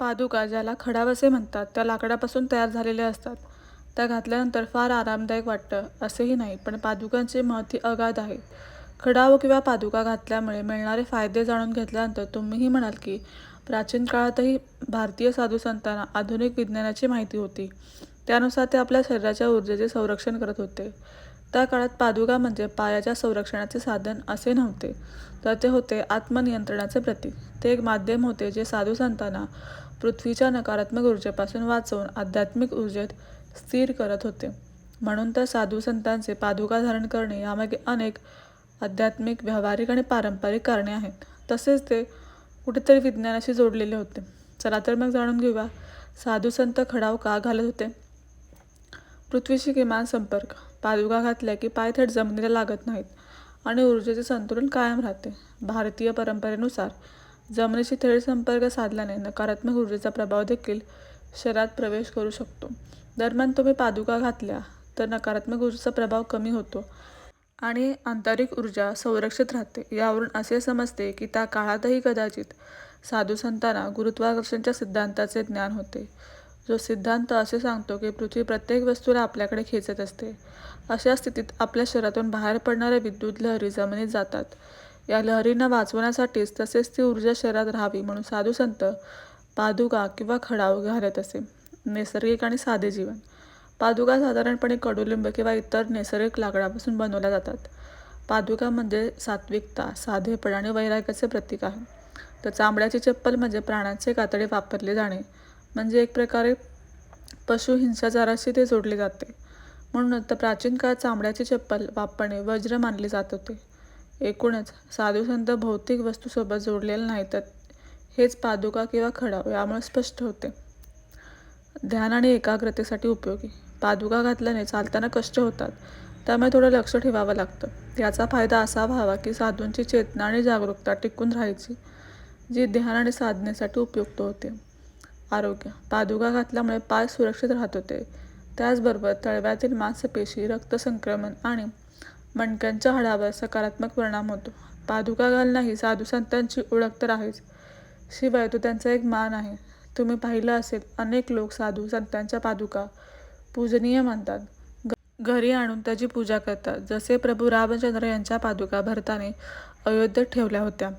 पादुका ज्याला खडाव असे म्हणतात त्या लाकडापासून तयार झालेल्या असतात. त्या घातल्यानंतर फार आरामदायक वाटतं असेही नाही पण पादुकांचे महती अगाध आहे. खडाव किंवा पादुका घातल्यामुळे मिळणारे फायदे जाणून घेतल्यानंतर तुम्हीही म्हणाल की प्राचीन काळातही भारतीय साधू संतांना आधुनिक विज्ञानाची माहिती होती. त्यानुसार ते आपल्या शरीराच्या ऊर्जेचे संरक्षण करत होते. त्या काळात पादुका म्हणजे पायाच्या संरक्षणाचे साधन असे नव्हते तर ते होते आत्मनियंत्रणाचे प्रतीक. ते एक माध्यम होते जे साधू संतांना पृथ्वीच्या नकारात्मक ऊर्जेपासून वाचवून आध्यात्मिक ऊर्जेत स्थिर करत होते. म्हणून तर साधू संतांचे पादुका धारण करणे यामागे अनेक आध्यात्मिक व्यावहारिक आणि पारंपरिक कारणे आहेत. तसेच ते कुठेतरी विज्ञानाशी जोडलेले होते. चला तर मग जाणून घेऊया साधू संत खडाव का घालत होते? पृथ्वीशी किमान संपर्क. पादुका घातल्या की पाय थेट जमिनीला लागत नाहीत आणि ऊर्जेचे संतुलन कायम राहते. भारतीय परंपरेनुसार जमिनीशी थेट संपर्क साधल्याने नकारात्मक ऊर्जेचा प्रभाव देखील शरीरात प्रवेश करू शकतो. दरम्यान तुम्ही पादुका घातल्या तर नकारात्मक ऊर्जेचा प्रभाव कमी होतो आणि आंतरिक ऊर्जा संरक्षित राहते. यावरून असे समजते की त्या काळातही कदाचित साधू संतांना गुरुत्वाकर्षणच्या सिद्धांताचे ज्ञान होते. जो सिद्धांत असे सांगतो की पृथ्वी प्रत्येक वस्तूला आपल्याकडे खेचत असते. अशा स्थितीत आपल्या शरीरातून बाहेर पडणाऱ्या विद्युत लहरी जमिनीत जातात. या लहरींना वाचवण्यासाठीच तसेच ती ऊर्जा शरीरात राहावी म्हणून साधू संत पादुका किंवा खडाव घालत असे. नैसर्गिक आणि साधे जीवन. पादुका साधारणपणे कडुलिंब किंवा इतर नैसर्गिक लाकडापासून बनवल्या जातात. पादुका म्हणजे सात्विकता साधेपण आणि वैराग्याचे प्रतीक आहे. तर चांबड्याची चप्पल म्हणजे प्राणांचे कातडे वापरले जाणे. म्हणजे एक प्रकारे पशु हिंसाचाराशी ते जोडले जाते. म्हणून तर प्राचीन काळात चांबड्याची चप्पल वापरणे वज्र मानले जात होते. एकूणच साधू संत भौतिक वस्तूसोबत जोडलेले नाही तर हेच पादुका किंवा खडाव यामुळे स्पष्ट होते. ध्यान आणि एकाग्रतेसाठी उपयोगी. पादुका घातल्याने चालताना कष्ट होतात. त्यामुळे थोडं लक्ष ठेवावं लागतं. याचा फायदा असा व्हावा की साधूंची चेतना आणि जागरूकता टिकून राहायची जी ध्यान आणि साधनेसाठी उपयुक्त होते. आरोग्य. पादुका घातल्यामुळे पाय सुरक्षित राहत होते. त्याचबरोबर तळव्यातील मांसपेशी रक्तसंक्रमण आणि मणक्यांच्या हळावर सकारात्मक परिणाम होतो. पादुका घालणं ही साधू संतांची ओळख तर आहेच. शिवाय तो त्यांचा एक मान आहे. तुम्ही पाहिलं असेल अनेक लोक साधू संतांच्या पादुका पूजनीय मानतात. घरी आणून त्याची पूजा करतात. जसे प्रभू रामचंद्र यांच्या पादुका भरताने अयोध्येत ठेवल्या होत्या.